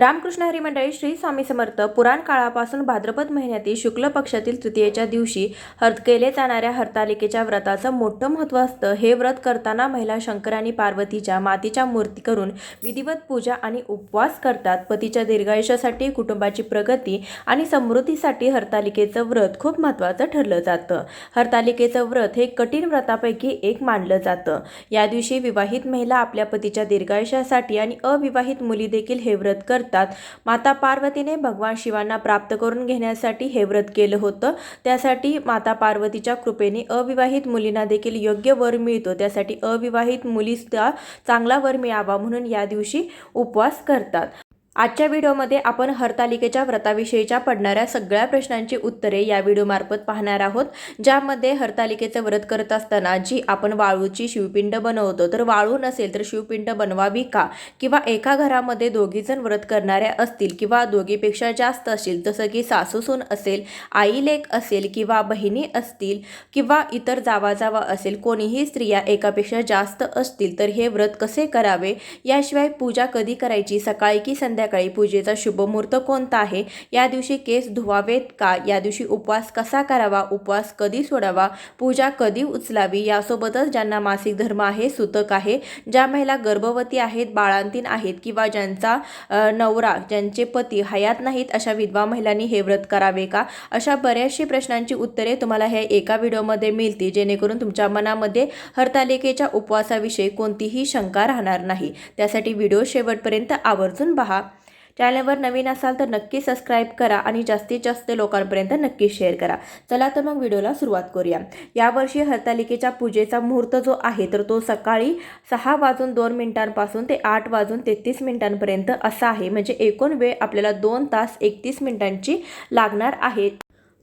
रामकृष्ण हरी मंडळी श्री स्वामी समर्थ पुराण काळापासून भाद्रपद महिन्यातील शुक्ल पक्षातील तृतीयेच्या दिवशी हर केले जाणाऱ्या हरतालिकेच्या व्रताचं मोठं महत्त्व असतं. हे व्रत करताना महिला शंकर आणि पार्वतीच्या मातीच्या मूर्ती करून विधिवत पूजा आणि उपवास करतात. पतीच्या दीर्घायुष्यासाठी कुटुंबाची प्रगती आणि समृद्धीसाठी हरतालिकेचं व्रत खूप महत्त्वाचं ठरलं जातं. हरतालिकेचं व्रत हे कठीण व्रतापैकी एक मानलं जातं. या दिवशी विवाहित महिला आपल्या पतीच्या दीर्घायुष्यासाठी आणि अविवाहित मुली देखील हे व्रत करतात. माता पार्वतीने भगवान शिवांना प्राप्त करून घेण्यासाठी हे व्रत केलं होतं. त्यासाठी माता पार्वतीच्या कृपेने अविवाहित मुलींना देखील योग्य वर मिळतो. त्यासाठी अविवाहित मुलीसुद्धा चांगला वर मिळावा म्हणून या दिवशी उपवास करतात. आजच्या व्हिडिओमध्ये आपण हरतालिकेच्या व्रताविषयीच्या पडणाऱ्या सगळ्या प्रश्नांची उत्तरे या व्हिडिओमार्फत पाहणार आहोत. ज्यामध्ये हरतालिकेचं व्रत करत असताना जी आपण वाळूची शिवपिंड बनवतो तर वाळू नसेल तर शिवपिंड बनवावी का? किंवा एका घरामध्ये दोघीजण व्रत करणाऱ्या असतील किंवा दोघीपेक्षा जास्त असतील जसं की सासूसून असेल आई लेख असेल किंवा बहिणी असतील किंवा इतर जावा जावा असेल कोणीही स्त्रिया एकापेक्षा जास्त असतील तर हे व्रत कसे करावे? याशिवाय पूजा कधी करायची? सकाळी की संध्याकाळी? पूजेचा शुभमुहूर्त कोणता आहे? या दिवशी केस धुवावेत का? या दिवशी उपवास कसा करावा? उपवास कधी सोडावा? पूजा कधी उचलावी? यासोबतच ज्यांना मासिक धर्म आहे सुतक आहे ज्या महिला गर्भवती आहेत बाळांतीन आहेत किंवा ज्यांचा नवरा ज्यांचे पती हयात नाहीत अशा विधवा महिलांनी हे व्रत करावे का? अशा बऱ्याचशी प्रश्नांची उत्तरे तुम्हाला ह्या एका व्हिडिओमध्ये मिळतील जेणेकरून तुमच्या मनामध्ये हरतालिकेच्या उपवासाविषयी कोणतीही शंका राहणार नाही. त्यासाठी व्हिडिओ शेवटपर्यंत आवर्जून पहा. चॅनलवर नवीन असाल तर नक्की सबस्क्राईब करा आणि जास्तीत जास्त लोकांपर्यंत नक्की शेअर करा. चला तर मग व्हिडिओला सुरुवात करूया. यावर्षी हरतालिकेच्या पूजेचा मुहूर्त जो आहे तर तो सकाळी सहा वाजून दोन मिनिटांपासून ते आठ वाजून तेहतीस मिनिटांपर्यंत असा आहे. म्हणजे एकूण वेळ आपल्याला दोन तास एकतीस मिनिटांची लागणार आहे.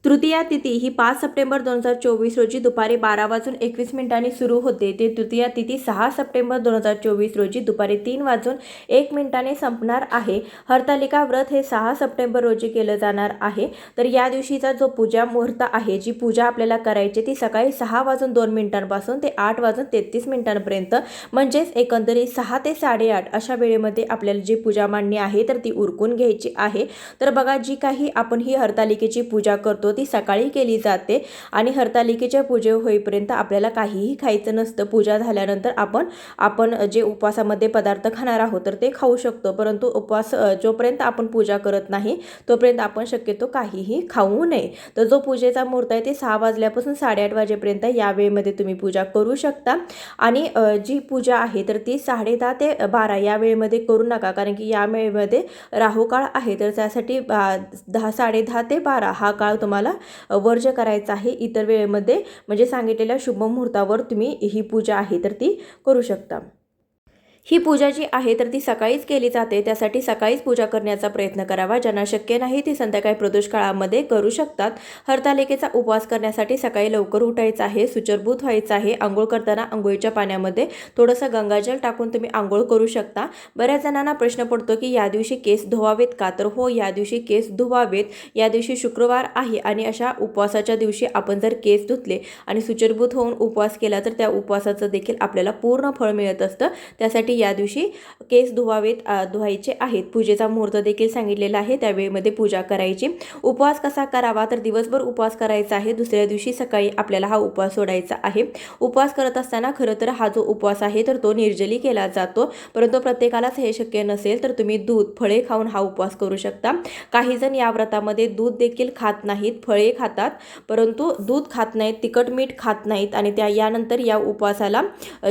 तृतीया तिथी ही पाच सप्टेंबर दोन हजार चोवीस रोजी दुपारी बारा वाजून एकवीस मिनिटांनी सुरू होते. ते तृतीया तिथी सहा सप्टेंबर दोन हजार चोवीस रोजी दुपारी तीन वाजून एक मिनिटाने संपणार आहे. हरतालिका व्रत हे सहा सप्टेंबर रोजी केलं जाणार आहे. तर या दिवशीचा जो पूजा मुहूर्त आहे जी पूजा आपल्याला करायची ती सकाळी सहा वाजून दोन मिनिटांपासून ते आठ वाजून तेहतीस मिनिटांपर्यंत म्हणजेच एकंदरीत सहा ते साडेआठ अशा वेळेमध्ये आपल्याला जी पूजा मांडणी आहे तर ती उरकून घ्यायची आहे. तर बघा जी काही आपण ही हरतालिकेची पूजा करतो ती सकाळी केली जाते आणि हरतालिकेच्या पूजे होईपर्यंत आपल्याला काहीही खायचं नसतं. पूजा झाल्यानंतर आपण आपण जे उपवासामध्ये पदार्थ खाणार आहोत तर ते खाऊ शकतो. परंतु उपवास जोपर्यंत आपण पूजा करत नाही तोपर्यंत आपण शक्यतो काहीही खाऊ नये. तर जो पूजेचा मुहूर्त आहे ते सहा वाजल्यापासून साडेआठ वाजेपर्यंत या वेळेमध्ये तुम्ही पूजा करू शकता. आणि जी पूजा आहे तर ती साडे दहा ते बारा या वेळेमध्ये करू नका. कारण की या वेळेमध्ये राहुकाळ आहे तर त्यासाठी बा- दहा साडे दहा ते बारा हा काळ तुम्हाला तुम्हाला वर्ज करायचा आहे इतर वेळेमध्ये. म्हणजे सांगितलेल्या शुभ मुहूर्तावर तुम्ही ही पूजा आहे तर ती करू शकता. ही पूजा जी आहे तर ती सकाळीच केली जाते. त्यासाठी सकाळीच पूजा करण्याचा प्रयत्न करावा. ज्यांना शक्य नाही ती संध्याकाळी प्रदोष काळामध्ये करू शकतात. हरतालिकेचा उपवास करण्यासाठी सकाळी लवकर उठायचं आहे सुचरभूत व्हायचं आहे. आंघोळ करताना आंघोळीच्या पाण्यामध्ये थोडंसं गंगाजल टाकून तुम्ही आंघोळ करू शकता. बऱ्याच जणांना प्रश्न पडतो की या दिवशी केस धुवावेत का? तर हो या दिवशी केस धुवावेत. या दिवशी शुक्रवार आहे आणि अशा उपवासाच्या दिवशी आपण जर केस धुतले आणि सुचरभूत होऊन उपवास केला तर त्या उपवासाचं देखील आपल्याला पूर्ण फळ मिळत असतं. त्यासाठी या दिवशी केस धुवावेत धुवायचे आहेत. पूजेचा मुहूर्त देखील सांगितलेला आहे. त्यावेळेमध्ये पूजा करायची. उपवास कसा करावा? तर दिवसभर उपवास करायचा आहे. दुसऱ्या दिवशी सकाळी आपल्याला हा उपवास सोडायचा आहे. उपवास करत असताना खरं तर हा जो उपवास आहे तर तो निर्जली केला जातो. परंतु प्रत्येकालाच हे शक्य नसेल तर तुम्ही दूध फळे खाऊन हा उपवास करू शकता. काही जण या व्रतामध्ये दूध देखील खात नाहीत फळे खातात. परंतु दूध खात नाहीत तिखट मीठ खात नाहीत आणि त्या यानंतर या उपवासाला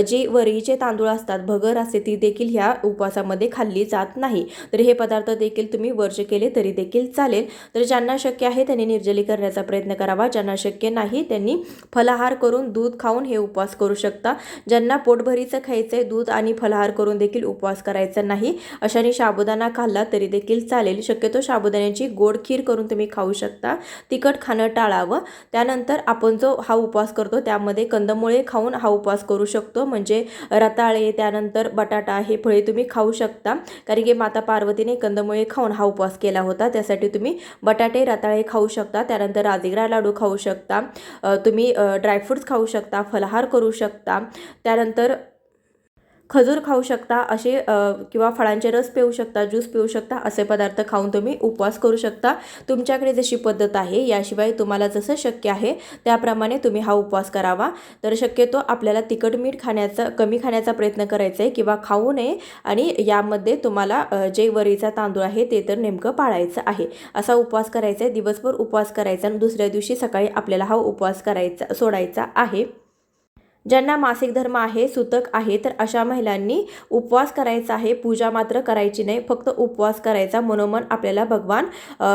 जे वरीचे तांदूळ असतात भगर असते ती देखील ह्या उपवासामध्ये खाल्ली जात नाही. तर हे पदार्थ देखील तुम्ही वर्ज केले तरी देखील चालेल. तर ज्यांना शक्य आहे त्यांनी निर्जली करण्याचा प्रयत्न करावा. ज्यांना शक्य नाही त्यांनी फलाहार करून दूध खाऊन हे उपवास करू शकता. ज्यांना पोटभरीचं खायचं आहे दूध आणि फलाहार करून देखील उपवास करायचा नाही अशाने साबुदाणा खाल्ला तरी देखील चालेल. शक्यतो साबुदाण्याची गोड खीर करून तुम्ही खाऊ शकता. तिखट खाणं टाळावं. त्यानंतर आपण जो हा उपवास करतो त्यामध्ये कंदमुळे खाऊन हा उपवास करू शकतो. म्हणजे रताळे त्यानंतर बटाटा हे फळे तुम्ही खाऊ शकता. कारण की माता पार्वतीने कंदमुळे खाऊन हा उपवास केला होता. त्यासाठी तुम्ही बटाटे रताळे खाऊ शकता. त्यानंतर राजगिरा लाडू खाऊ शकता. तुम्ही ड्रायफ्रूट्स खाऊ शकता. फलाहार करू शकता. त्यानंतर खजूर खाऊ शकता असे किंवा फळांचे रस पिऊ शकता ज्यूस पिऊ शकता असे पदार्थ खाऊन तुम्ही उपवास करू शकता. तुमच्याकडे जशी पद्धत आहे याशिवाय तुम्हाला जसं शक्य आहे त्याप्रमाणे तुम्ही हा उपवास करावा. तर शक्यतो आपल्याला तिखट मीठ खाण्याचा कमी खाण्याचा प्रयत्न करायचा आहे किंवा खाऊ नये आणि यामध्ये तुम्हाला जे वरीचा तांदूळ आहे ते तर नेमकं पाळायचं आहे. असा उपवास करायचा आहे दिवसभर उपवास करायचा आणि दुसऱ्या दिवशी सकाळी आपल्याला हा उपवास करायचा सोडायचा आहे. ज्यांना मासिक धर्म आहे सुतक आहे तर अशा महिलांनी उपवास करायचा आहे. पूजा मात्र करायची नाही. फक्त उपवास करायचा. मनोमन आपल्याला भगवान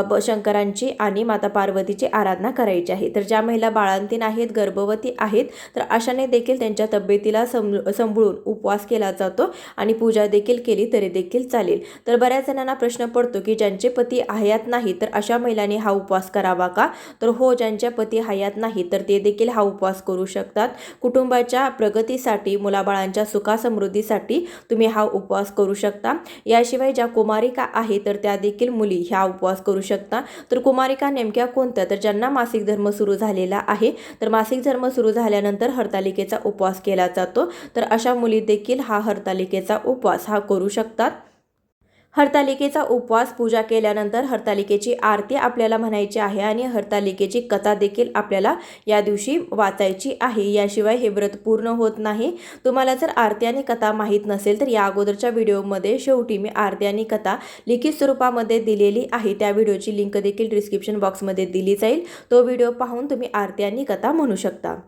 ब- शंकरांची आणि माता पार्वतीची आराधना करायची आहे. तर ज्या महिला बाळांतीन आहेत गर्भवती आहेत तर अशाने देखील त्यांच्या तब्येतीला सम संभळून उपवास केला जातो आणि पूजा देखील केली तरी देखील चालेल. तर बऱ्याच जणांना प्रश्न पडतो की ज्यांचे पती हयात नाही तर अशा महिलांनी हा उपवास करावा का? तर हो ज्यांच्या पती हयात नाही तर ते देखील हा उपवास करू शकतात. कुटुंबाच्या प्रगतीसाठी मुलाबाळांच्या सुखासमृद्धीसाठी तुम्ही हा उपवास करू शकता. याशिवाय ज्या कुमारिका आहे तर त्या देखील मुली ह्या उपवास करू शकता. तर कुमारिका नेमक्या कोणत्या? तर ज्यांना मासिक धर्म सुरू झालेला आहे तर मासिक धर्म सुरू झाल्यानंतर हरतालिकेचा उपवास केला जातो. तर अशा मुली देखील हा हरतालिकेचा उपवास हा करू शकतात. हरतालिकेचा उपवास पूजा केल्यानंतर हरतालिकेची आरती आपल्याला म्हणायची आहे आणि हरतालिकेची कथा देखील आपल्याला या दिवशी वाचायची आहे. याशिवाय हे व्रत पूर्ण होत नाही. तुम्हाला जर आरती आणि कथा माहीत नसेल तर या अगोदरच्या व्हिडिओमध्ये शेवटी मी आरती आणि कथा लिखित स्वरूपामध्ये दिलेली आहे. त्या व्हिडिओची लिंक देखील डिस्क्रिप्शन बॉक्समध्ये दिली जाईल. तो व्हिडिओ पाहून तुम्ही आरती आणि कथा म्हणू शकता.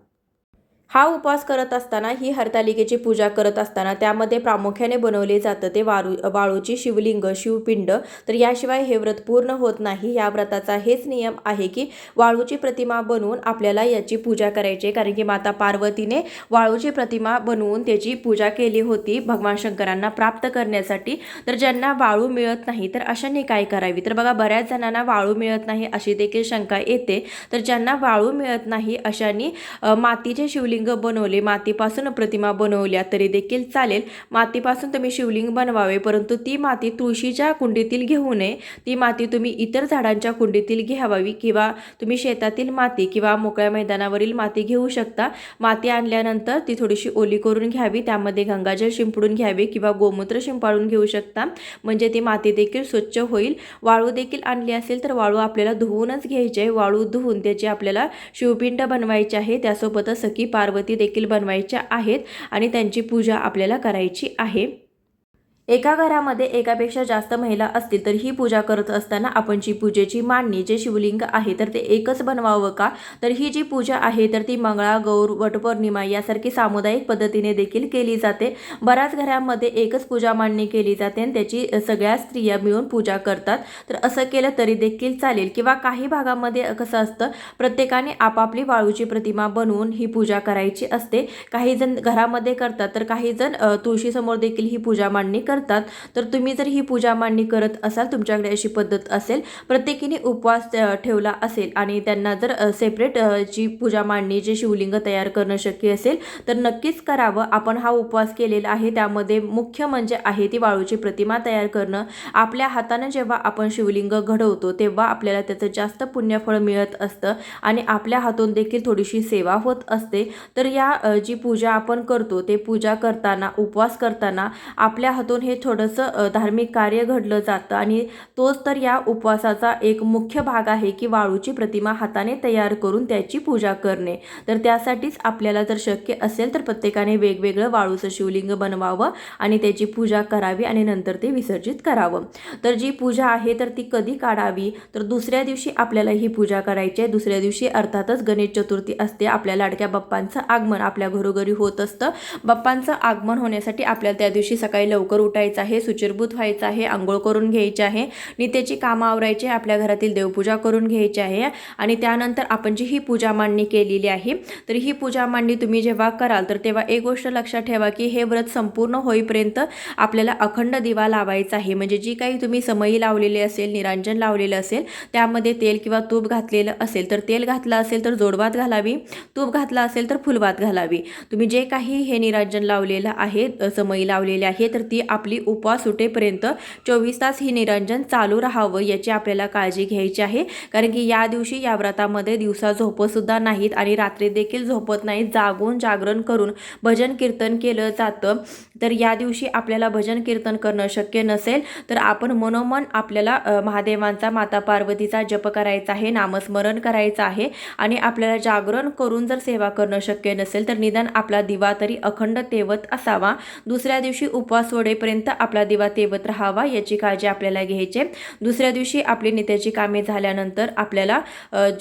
हा उपवास करत असताना ही हरतालिकेची पूजा करत असताना त्यामध्ये प्रामुख्याने बनवले जातं ते वाळू वाळूची शिवलिंग शिवपिंड. तर याशिवाय हे व्रत पूर्ण होत नाही. या व्रताचा हेच नियम आहे की वाळूची प्रतिमा बनवून आपल्याला याची पूजा करायची आहे. कारण की माता पार्वतीने वाळूची प्रतिमा बनवून त्याची पूजा केली होती भगवान शंकरांना प्राप्त करण्यासाठी. तर ज्यांना वाळू मिळत नाही तर अशांनी काय करावी? तर बघा बऱ्याच जणांना वाळू मिळत नाही अशी देखील शंका येते. तर ज्यांना वाळू मिळत नाही अशांनी मातीचे शिवलिंग बनवले मातीपासून प्रतिमा बनवल्या तरी देखील चालेल. मातीपासून तुम्ही शिवलिंग बनवावे परंतु ती माती तुळशीच्या कुंडीतील घेऊ नये. ती माती तुम्ही इतर झाडांच्या कुंडीतील घ्यावावी किंवा तुम्ही शेतातील माती किंवा मोकळ्या मैदानावरील माती घेऊ शकता. माती आणल्यानंतर ती थोडीशी ओली करून घ्यावी त्यामध्ये गंगाजल शिंपडून घ्यावे किंवा गोमूत्र शिंपाळून घेऊ शकता. म्हणजे ती माती देखील स्वच्छ होईल. वाळू देखील आणली असेल तर वाळू आपल्याला धुवूनच घ्यायची आहे. वाळू धुवून त्याची आपल्याला शिवपिंड बनवायची आहे. त्यासोबतच सखी पार्वती देखील बनवायच्या आहेत आणि त्यांची पूजा आपल्याला करायची आहे. एका घरामध्ये एकापेक्षा जास्त महिला असतील तर ही पूजा करत असताना आपण जी पूजेची मांडणी जे शिवलिंग आहे तर ते एकच बनवावं का? तर ही जी पूजा आहे तर ती मंगळा गौर वटपौर्णिमा यासारखी सामुदायिक पद्धतीने देखील केली जाते. बऱ्याच घरांमध्ये एकच पूजा मांडणी केली जाते आणि त्याची सगळ्या स्त्रिया मिळून पूजा करतात. तर असं केलं तरी देखील चालेल किंवा काही भागामध्ये कसं असतं प्रत्येकाने आपापली वाळूची प्रतिमा बनवून ही पूजा करायची असते. काही जण घरामध्ये करतात तर काही जण तुळशीसमोर देखील ही पूजा मांडणी करतात तर तुम्ही जर ही पूजा मांडणी करत असाल तुमच्याकडे अशी पद्धत असेल प्रत्येकीने उपवास ठेवला असेल आणि त्यांना जर सेपरेट जी पूजा मांडणी जे शिवलिंग तयार करणं शक्य असेल तर नक्कीच करावं. आपण हा उपवास केलेला आहे त्यामध्ये मुख्य म्हणजे आहे ती वाळूची प्रतिमा तयार करणं. आपल्या हातानं जेव्हा आपण शिवलिंग घडवतो तेव्हा आपल्याला त्याचं जास्त पुण्यफळ मिळत असतं आणि आपल्या हातून देखील थोडीशी सेवा होत असते. तर या जी पूजा आपण करतो ते पूजा करताना उपवास करताना आपल्या हातून हे थोडंसं धार्मिक कार्य घडलं जातं आणि तोच तर या उपवासाचा एक मुख्य भाग आहे की वाळूची प्रतिमा हाताने तयार करून त्याची पूजा करणे. तर त्यासाठीच आपल्याला जर शक्य असेल तर प्रत्येकाने वेगवेगळं वाळूचं शिवलिंग बनवावं आणि त्याची पूजा करावी आणि नंतर ते विसर्जित करावं. तर जी पूजा आहे तर ती कधी काढावी? तर दुसऱ्या दिवशी आपल्याला ही पूजा करायची आहे. दुसऱ्या दिवशी अर्थातच गणेश चतुर्थी असते. आपल्या लाडक्या बाप्पांचं आगमन आपल्या घरोघरी होत असतं. बाप्पांचं आगमन होण्यासाठी आपल्याला त्या दिवशी सकाळी लवकर उठ उठायचं आहे सुचिरभूत व्हायचं आहे आंघोळ करून घ्यायची आहे. नित्याची कामं आवरायची आपल्या घरातील देवपूजा करून घ्यायची आहे आणि त्यानंतर आपण जी ही पूजा मांडणी केलेली आहे तर ही पूजा मांडणी तुम्ही जेव्हा कराल तर तेव्हा एक गोष्ट लक्षात ठेवा की हे व्रत संपूर्ण होईपर्यंत आपल्याला अखंड दिवा लावायचा आहे. म्हणजे जी काही तुम्ही समई लावलेली असेल निरांजन लावलेलं असेल त्यामध्ये तेल किंवा तूप घातलेलं असेल तर तेल घातलं असेल तर जोडवात घालावी तूप घातला असेल तर फुलवात घालावी. तुम्ही जे काही हे निरांजन लावलेलं आहे समयी समई लावलेली आहे तर ती आप आपली उपवास सुटेपर्यंत चोवीस तास ही निरंजन चालू राहावं याची आपल्याला काळजी घ्यायची आहे. कारण की या दिवशी या व्रतामध्ये दिवसा झोपतसुद्धा नाहीत आणि रात्री देखील झोपत नाहीत. जागून जागरण करून भजन कीर्तन केलं जातं. तर या दिवशी आपल्याला भजन कीर्तन करणं शक्य नसेल तर आपण मनोमन आपल्याला महादेवांचा माता पार्वतीचा जप करायचा आहे नामस्मरण करायचं आहे आणि आपल्याला जागरण करून जर सेवा करणं शक्य नसेल तर निदान आपला दिवा तरी अखंड तेवत असावा. दुसऱ्या दिवशी उपवास सोडेपर्यंत आपला दिवा तेवत राहावा याची काळजी आपल्याला घ्यायची आहे. दुसऱ्या दिवशी आपली नित्याची कामे झाल्यानंतर आपल्याला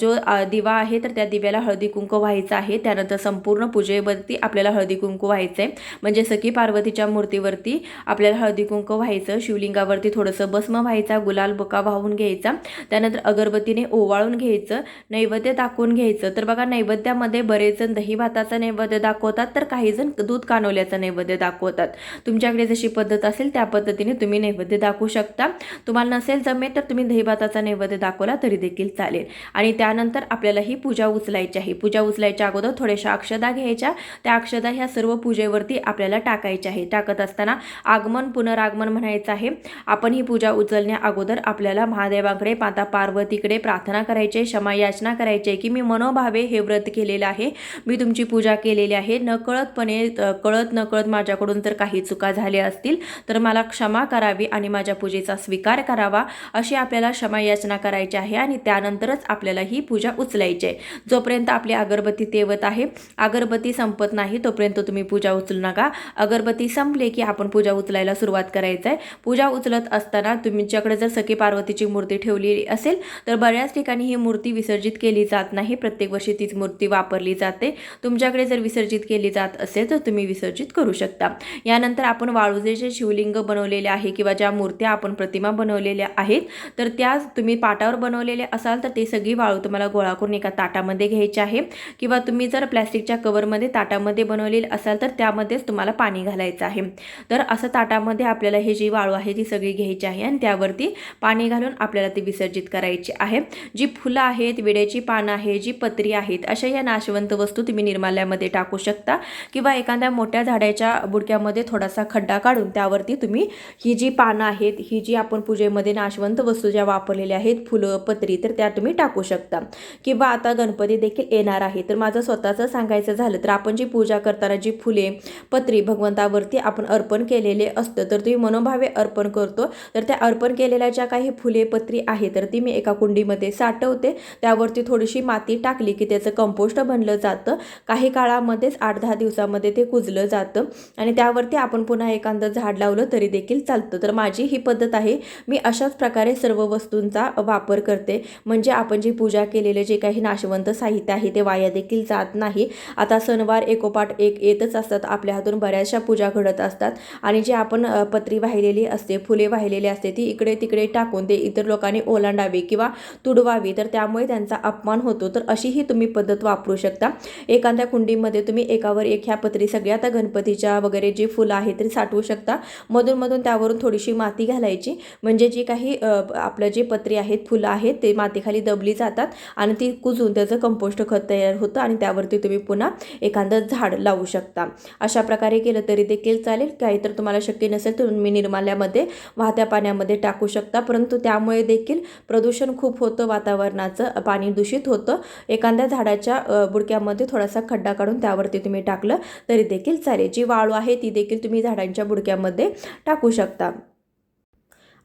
जो दिवा आहे तर त्या दिव्याला हळदी कुंकू व्हायचं आहे. त्यानंतर संपूर्ण पूजेवरती आपल्याला हळदी कुंकू व्हायचं आहे म्हणजे सखी पार्वतीच्या मूर्तीवरती आपल्याला हळदी कुंकू व्हायचं शिवलिंगावरती थोडंसं भस्म व्हायचा गुलाल बुका वाहून घ्यायचा. त्यानंतर अगरबत्तीने ओवाळून घ्यायचं नैवेद्य दाखवून घ्यायचं. तर बघा नैवेद्यामध्ये बरेच जण दही भाताचं नैवेद्य दाखवतात तर काही जण दूध कानवल्याचं नैवेद्य दाखवतात. तुमच्याकडे जशी पद्धत असेल त्या पद्धतीने तुम्ही नैवेद्य दाखवू शकता. तुम्हाला नसेल जमेल तर तुम्ही दही भाताचा नैवेद्य दाखवला तरी देखील चालेल. आणि त्यानंतर आपल्याला ही पूजा उचलायची आहे. पूजा उचलायच्या अगोदर थोड्याशा अक्षदा घ्यायच्या. त्या अक्षदा ह्या सर्व पूजेवरती आपल्याला टाकायच्या आहे. टाकत असताना आगमन पुनरागमन म्हणायचं आहे. आपण ही पूजा उचलण्या अगोदर आपल्याला महादेवाकडे माता पार्वतीकडे प्रार्थना करायची आहे क्षमा याचना करायची आहे की मी मनोभावे हे व्रत केलेलं आहे. मी तुमची पूजा केलेली आहे. नकळतपणे कळत नकळत माझ्याकडून जर काही चुका झाल्या असतील तर मला क्षमा करावी आणि माझ्या पूजेचा स्वीकार करावा अशी आपल्याला क्षमा याचना करायची आहे आणि त्यानंतरच आपल्याला ही पूजा उचलायची आहे. जोपर्यंत आपली अगरबत्ती तेवत आहे अगरबत्ती संपत नाही तोपर्यंत तुम्ही पूजा उचलू नका. अगरबत्ती संपले की आपण पूजा उचलायला सुरुवात करायचं आहे पूजा उचलत असताना तुमच्याकडे जर सखी पार्वतीची मूर्ती ठेवलेली असेल तर बऱ्याच ठिकाणी ही मूर्ती विसर्जित केली जात नाही. प्रत्येक वर्षी तीच मूर्ती वापरली जाते. तुमच्याकडे जर विसर्जित केली जात असेल तर तुम्ही विसर्जित करू शकता. यानंतर आपण वाळूचे जे शिवलिंग बनवलेले आहे किंवा ज्या मूर्त्या आपण प्रतिमा बनवलेल्या आहेत तर त्या तुम्ही पाटावर बनवलेले असाल तर ते सगळी वाळू तुम्हाला गोळा करून एका ताटामध्ये घ्यायची आहे. किंवा तुम्ही जर प्लॅस्टिकच्या कवरमध्ये ताटामध्ये बनवलेले असाल तर त्यामध्येच तुम्हाला पाणी घालायचं आहे. तर असं ताटामध्ये आपल्याला हे जी वाळू आहे ती सगळी घ्यायची आहे आणि त्यावरती पाणी घालून आपल्याला ती विसर्जित करायची आहे. जी फुलं आहेत विड्याची पानं आहे जी पत्री आहेत अशा या नाशवंत वस्तू तुम्ही निर्माल्यामध्ये टाकू शकता किंवा एखाद्या मोठ्या झाडाच्या बुडक्यामध्ये थोडासा खड्डा काढून त्यावरती तुम्ही ही जी पानं आहेत ही जी आपण पूजेमध्ये नाशवंत वस्तू ज्या वापरलेल्या आहेत फुलं पत्री तर त्या तुम्ही टाकू शकता. किंवा आता गणपती देखील येणार आहे. तर माझं स्वतःचं सांगायचं झालं तर आपण जी पूजा करताना जी फुले पत्री भगवंतावर फुलांवरती आपण अर्पण केलेले असतं तर तुम्ही मनोभावे अर्पण करतो. तर त्या अर्पण केलेल्या ज्या काही फुले पत्री आहे तर ती मी एका कुंडीमध्ये साठवते. त्यावरती थोडीशी माती टाकली की त्याचं कंपोस्ट बनलं जातं. काही काळामध्येच आठ दहा दिवसामध्ये ते कुजलं जातं आणि त्यावरती आपण पुन्हा एखादं झाड लावलं तरी देखील चालतं. तर माझी ही पद्धत आहे. मी अशाच प्रकारे सर्व वस्तूंचा वापर करते. म्हणजे आपण जी पूजा केलेले जे काही नाशवंत साहित्य आहे ते वाया देखील जात नाही. आता सणवार एकोपाठ एक येतच असतात. आपल्या हातून बऱ्याचशा पूजा घडत असतात. आणि जे आपण पत्री वाहिलेली असते फुले वाहिलेली असते ती इकडे तिकडे टाकून ते इतर लोकांनी ओलांडावी किंवा तुडवावी. तर त्यामुळे त्यांचा अपमान होतो. तर अशीही तुम्ही पद्धत वापरू शकता. एखाद्या कुंडीमध्ये तुम्ही एकावर एक ह्या पत्री सगळ्या आता गणपतीच्या वगैरे जी फुलं आहेत ते साठवू शकता. मधून मधून त्यावरून थोडीशी माती घालायची. म्हणजे जी काही आपलं जे पत्री आहेत फुलं आहेत ते मातीखाली दबली जातात आणि ती कुजून त्याचं कंपोस्ट खत तयार होतं आणि त्यावरती तुम्ही पुन्हा एखादं झाड लावू शकता. अशा प्रकारे केलं तरी देखील चालेल. काही तर तुम्हाला शक्य नसेल तर तुम्ही निर्माल्यामध्ये वाहत्या पाण्यामध्ये टाकू शकता. परंतु त्यामुळे देखील प्रदूषण खूप होतं वातावरणाचं पाणी दूषित होतं. एखाद्या झाडाच्या बुडक्यामध्ये थोडासा खड्डा काढून त्यावरती तुम्ही टाकलं तरी देखील चालेल. जी वाळू आहे ती देखील तुम्ही झाडांच्या बुडक्यामध्ये टाकू शकता.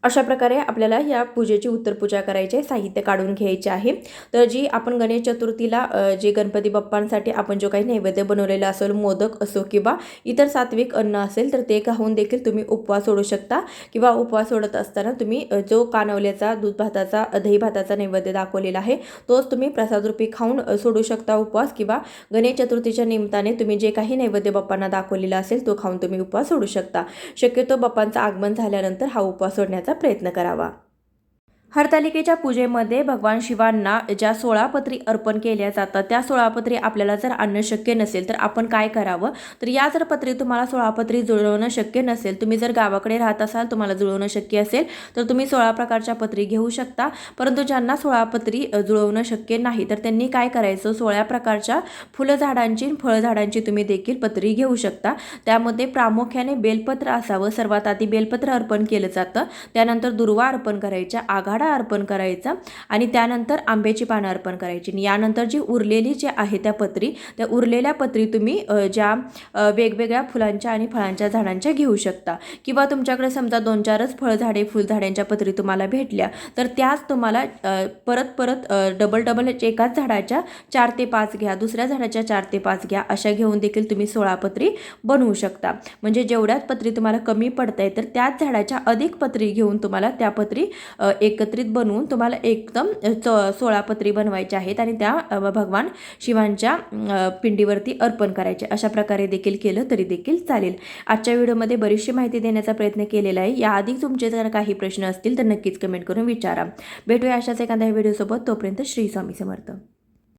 अशा प्रकारे आपल्याला या पूजेची उत्तरपूजा करायची आहे साहित्य काढून घ्यायचे आहे. तर जी आपण गणेश चतुर्थीला जे गणपती बाप्पांसाठी आपण जो काही नैवेद्य बनवलेला असेल मोदक असो किंवा इतर सात्विक अन्न असेल तर ते खाऊन देखील तुम्ही उपवास सोडू शकता. किंवा उपवास सोडत असताना तुम्ही जो कानवल्याचा दूध भाताचा दही भाताचा नैवेद्य दाखवलेला आहे तोच तुम्ही प्रसादरूपी खाऊन सोडू शकता उपवास. किंवा गणेश चतुर्थीच्या निमित्ताने तुम्ही जे काही नैवेद्य बाप्पांना दाखवलेला असेल तो खाऊन तुम्ही उपवास सोडू शकता. शक्यतो बाप्पांचं आगमन झाल्यानंतर हा उपवास सोडण्याचा प्रयत्न करावा. हरतालिकेच्या पूजेमध्ये भगवान शिवांना ज्या सोळापत्री अर्पण केल्या जातात त्या सोळापत्री आपल्याला जर आणणं शक्य नसेल तर आपण काय करावं? तर या जर पत्री तुम्हाला सोळापत्री जुळवणं शक्य नसेल तुम्ही जर गावाकडे राहत असाल तुम्हाला जुळवणं शक्य असेल तर तुम्ही सोळा प्रकारच्या पत्री घेऊ शकता. परंतु ज्यांना सोळापत्री जुळवणं शक्य नाही तर त्यांनी काय करायचं? सोळा प्रकारच्या फुलझाडांची फळझाडांची तुम्ही देखील पत्री घेऊ शकता. त्यामध्ये प्रामुख्याने बेलपत्र असावं. सर्वात आधी बेलपत्र अर्पण केलं जातं. त्यानंतर दुर्वा अर्पण करायच्या आघाड शिंगाडा अर्पण करायचा आणि त्यानंतर आंब्याची पानं अर्पण करायची. आणि यानंतर जी उरलेली जी आहे त्या पत्री त्या उरलेल्या पत्री तुम्ही ज्या वेगवेगळ्या फुलांच्या आणि फळांच्या झाडांच्या घेऊ शकता. किंवा तुमच्याकडे समजा दोन चारच फळझाडे फुलझाडांच्या पत्री तुम्हाला भेटल्या तर त्याच तुम्हाला परत परत डबल डबल एकाच झाडाच्या चार ते पाच घ्या दुसऱ्या झाडाच्या चार ते पाच घ्या अशा घेऊन देखील तुम्ही सोळा पत्री बनवू शकता. म्हणजे जेवढ्यात पत्री तुम्हाला कमी पडत आहे तर त्याच झाडाच्या अधिक पत्री घेऊन तुम्हाला त्या पत्री एकत्र एकत्रित बनवून तुम्हाला एकदम च चो सोळा पत्री बनवायच्या आहेत आणि त्या भगवान शिवांच्या पिंडीवरती अर्पण करायचे. अशा प्रकारे देखील केलं तरी देखील चालेल. आजच्या व्हिडिओमध्ये बरीचशी माहिती देण्याचा प्रयत्न केलेला आहे. याआधी तुमचे जर काही प्रश्न असतील तर नक्कीच कमेंट करून विचारा. भेटूया अशाच एखाद्या व्हिडिओसोबत. तोपर्यंत श्री स्वामी समर्थ.